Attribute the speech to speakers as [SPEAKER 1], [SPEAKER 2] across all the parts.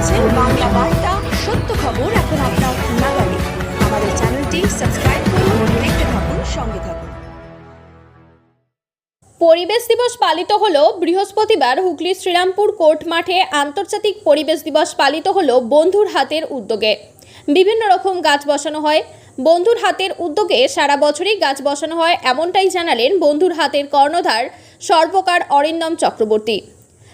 [SPEAKER 1] দেখছেন বাংলা বার্তা, সত্য খবর এখন আপনার নাগালে। আমাদের চ্যানেলটি সাবস্ক্রাইব করুন, দেখতে থাকুন, সঙ্গে থাকুন।
[SPEAKER 2] পরিবেশ দিবস পালিত হল বৃহস্পতিবার হুগলি শ্রীরামপুর কোর্ট মাঠে আন্তর্জাতিক পরিবেশ দিবস পালিত হল বন্ধুর হাতের উদ্যোগে। বিভিন্ন রকম গাছ বসানো হয়, বন্ধুর হাতের উদ্যোগে সারা বছরই গাছ বসানো হয়, এমনটাই জানালেন বন্ধুর হাতের কর্ণধার সর্বকার অরিন্দম চক্রবর্তী।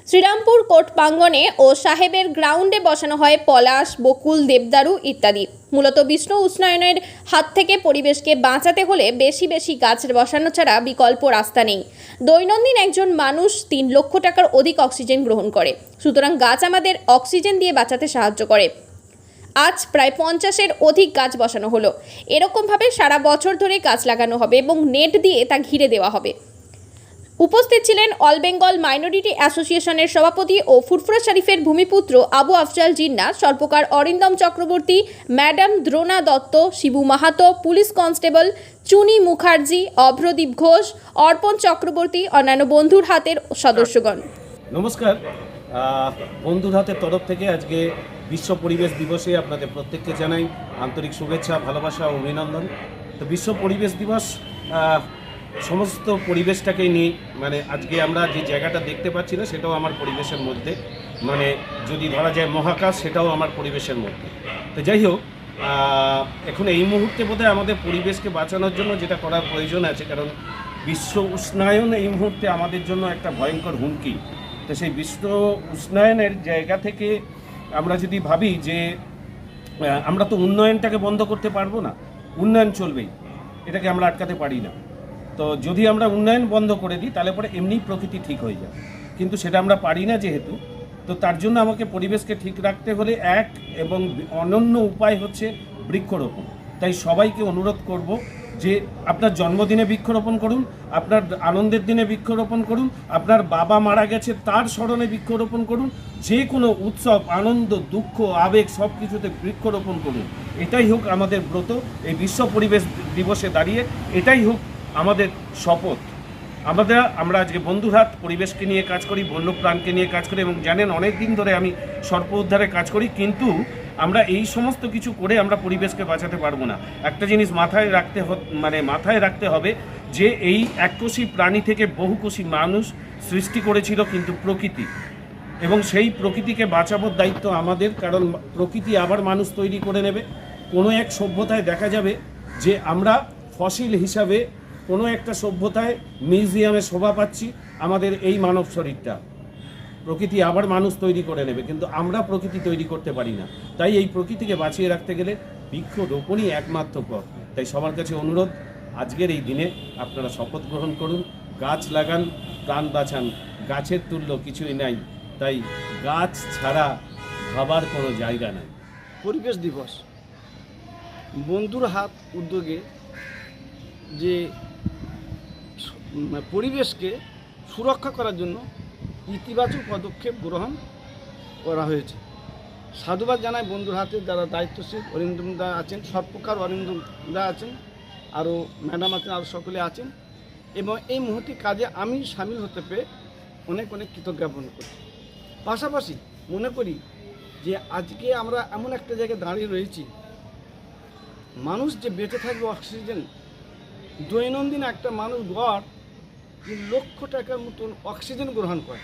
[SPEAKER 2] শ্রীরামপুর কোর্ট প্রাঙ্গণে ও সাহেবের গ্রাউন্ডে বসানো হয় পলাশ, বকুল, দেবদারু ইত্যাদি। মূলত বিষ্ণু উষ্ণায়নের হাত থেকে পরিবেশকে বাঁচাতে হলে বেশি বেশি গাছ বসানো ছাড়া বিকল্প রাস্তা নেই। দৈনন্দিন একজন মানুষ তিন লক্ষ টাকার অধিক অক্সিজেন গ্রহণ করে। সুতরাং গাছ আমাদের অক্সিজেন দিয়ে বাঁচাতে সাহায্য করে। আজ প্রায় পঞ্চাশের অধিক গাছ বসানো হলো। এরকমভাবে সারা বছর ধরে গাছ লাগানো হবে এবং নেট দিয়ে তা ঘিরে দেওয়া হবে। উপস্থিত ছিলেন অল বেঙ্গল মাইনরিটি অ্যাসোসিয়েশনের সভাপতি ও ফুরফুরা শরীফের ভূমিপুত্র Abu Afzal Jinnah স্বল্পকার Arindam Chakraborty, madam Drona Dutta, Shibu Mahato, police constable Chuni Mukherjee, Abhradeep Ghosh, Arpan Chakraborty, অন্যান্য বন্ধুর হাতের সদস্যগণ।
[SPEAKER 3] নমস্কার। বন্ধুর হাতের তরফ থেকে আজকে বিশ্ব পরিবেশ দিবসে আপনাদের প্রত্যেককে জানাই আন্তরিক শুভেচ্ছা, ভালোবাসা ও অভিনন্দন। তো বিশ্ব পরিবেশ দিবস সমস্ত পরিবেশটাকে নিয়ে মানে আজকে আমরা যে জায়গাটা দেখতে পাচ্ছি না, সেটাও আমার পরিবেশের মধ্যে। মানে যদি ধরা যায় মহাকাশ, সেটাও আমার পরিবেশের মধ্যে। তো যাই হোক এখন এই মুহূর্তে বোধহয় আমাদের পরিবেশকে বাঁচানোর জন্য যেটা করার প্রয়োজন আছে, কারণ বিশ্ব উষ্ণায়ন এই মুহূর্তে আমাদের জন্য একটা ভয়ঙ্কর হুমকি। তো সেই বিশ্ব উষ্ণায়নের জায়গা থেকে আমরা যদি ভাবি যে আমরা তো উন্নয়নটাকে বন্ধ করতে পারব না, উন্নয়ন চলবেই, এটাকে আমরা আটকাতে পারি না। তো যদি আমরা উন্নয়ন বন্ধ করে দিই, তাহলে পরে এমনি প্রকৃতি ঠিক হয়ে যাবে। কিন্তু সেটা আমরা পারি না যেহেতু, তো তার জন্য আমাকে পরিবেশকে ঠিক রাখতে হলে এক এবং অনন্য উপায় হচ্ছে বৃক্ষরোপণ। তাই সবাইকে অনুরোধ করব যে আপনার জন্মদিনে বৃক্ষরোপণ করুন, আপনার আনন্দের দিনে বৃক্ষরোপণ করুন, আপনার বাবা মারা গেছে তার স্মরণে বৃক্ষরোপণ করুন, যে কোনো উৎসব, আনন্দ, দুঃখ, আবেগ সব কিছুতে বৃক্ষরোপণ করুন। এটাই হোক আমাদের ব্রত, এই বিশ্ব পরিবেশ দিবসে দাঁড়িয়ে, এটাই হোক আমাদের শপথ। আমাদের আমরা আজকে বন্ধুরহাট পরিবেশকে নিয়ে কাজ করি, বন্যপ্রাণকে নিয়ে কাজ করি এবং জানেন অনেক দিন ধরে আমি সর্প উদ্ধারে কাজ করি, কিন্তু আমরা এই সমস্ত কিছু করে আমরা পরিবেশকে বাঁচাতে পারব না। একটা জিনিস মাথায় রাখতে মানে মাথায় রাখতে হবে যে এই এককোষী প্রাণী থেকে বহুকোষী মানুষ সৃষ্টি করেছিল কিন্তু প্রকৃতি। এবং সেই প্রকৃতিকে বাঁচানোর দায়িত্ব আমাদের, কারণ প্রকৃতি আবার মানুষ তৈরি করে নেবে। কোনো এক সভ্যতায় দেখা যাবে যে আমরা ফসিল হিসাবে কোনো একটা সভ্যতায় মিউজিয়ামে শোভা পাচ্ছি আমাদের এই মানব শরীরটা। প্রকৃতি আবার মানুষ তৈরি করে নেবে, কিন্তু আমরা প্রকৃতি তৈরি করতে পারি না। তাই এই প্রকৃতিকে বাঁচিয়ে রাখতে গেলে বৃক্ষরোপণই একমাত্র পথ। তাই সবার কাছে অনুরোধ, আজকের এই দিনে আপনারা শপথ গ্রহণ করুন, গাছ লাগান, প্রাণ বাঁচান। গাছের তুল্য কিছুই নাই, তাই গাছ ছাড়া ভাবার কোনো জায়গা নাই।
[SPEAKER 4] পরিবেশ দিবস। বন্ধুর হাত উদ্যোগে যে পরিবেশকে সুরক্ষা করার জন্য ইতিবাচক পদক্ষেপ গ্রহণ করা হয়েছে। সাধুবাদ জানায় বন্ধুর হাতে যারা দায়িত্বশীল অরিন্দম দা আছেন সব প্রকার অরিন্দম দা আছেন আরও ম্যাডাম আছেন আরও সকলে আছেন এবং এই মুহূর্তে কাজে আমি সামিল হতে পেরে অনেক অনেক কৃতজ্ঞাপন করি। পাশাপাশি মনে করি যে আজকে আমরা এমন একটা জায়গায় দাঁড়িয়ে রয়েছি, মানুষ যে বেঁচে থাকবে অক্সিজেন, দৈনন্দিন একটা মানুষ গড় তিন লক্ষ টাকার মতন অক্সিজেন গ্রহণ করে।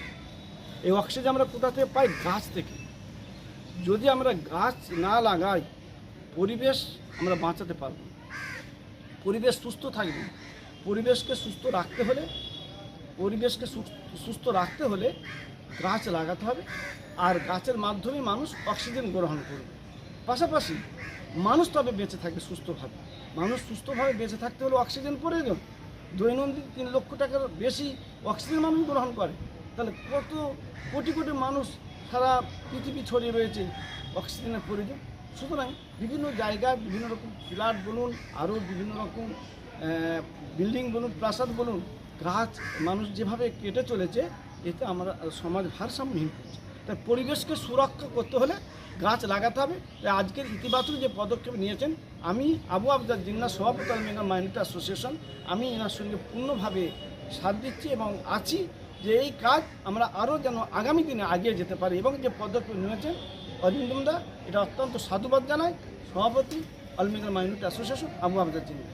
[SPEAKER 4] এই অক্সিজেন আমরা কোথা থেকে পাই? গাছ থেকে। যদি আমরা গাছ না লাগাই, পরিবেশ আমরা বাঁচাতে পারব। পরিবেশ সুস্থ থাকবে। পরিবেশকে সুস্থ রাখতে হলে, পরিবেশকে সুস্থ- রাখতে হলে গাছ লাগাতে হবে আর গাছের মাধ্যমে মানুষ অক্সিজেন গ্রহণ করবে। পাশাপাশি মানুষ তবে বেঁচে থাকবে সুস্থভাবে। মানুষ সুস্থভাবে বেঁচে থাকতে হলে অক্সিজেন প্রয়োজন। দৈনন্দিন তিন লক্ষ টাকার বেশি অক্সিজেন মানুষ গ্রহণ করে। তাহলে কত কোটি কোটি মানুষ সারা পৃথিবী ছড়িয়ে রয়েছে অক্সিজেনের প্রয়োজন সুতরাং বিভিন্ন জায়গায় বিভিন্ন রকম ফ্ল্যাট বলুন, আরও বিভিন্ন রকম বিল্ডিং বলুন, প্রাসাদ বলুন, গাছ মানুষ যেভাবে কেটে চলেছে, এতে আমরা সমাজ ভারসাম্যহীন করছে তাই পরিবেশকে সুরক্ষা করতে হলে গাছ লাগাতে হবে। তাই আজকের ইতিবাচক যে পদক্ষেপ নিয়েছেন, আমি আবু আবদার জিন্না সভাপতি মেগা মাইনরিটি অ্যাসোসিয়েশন, আমি এনার সঙ্গে পূর্ণভাবে সাথ দিচ্ছি এবং আছি যে এই কাজ আমরা আরও যেন আগামী দিনে আগিয়ে যেতে পারি এবং যে পদক্ষেপ নিয়েছেন অরিন্দমদা এটা অত্যন্ত সাধুবাদ জানায় সভাপতি অলমিগা মাইনরিটি অ্যাসোসিয়েশন আবু আবদার জিন্না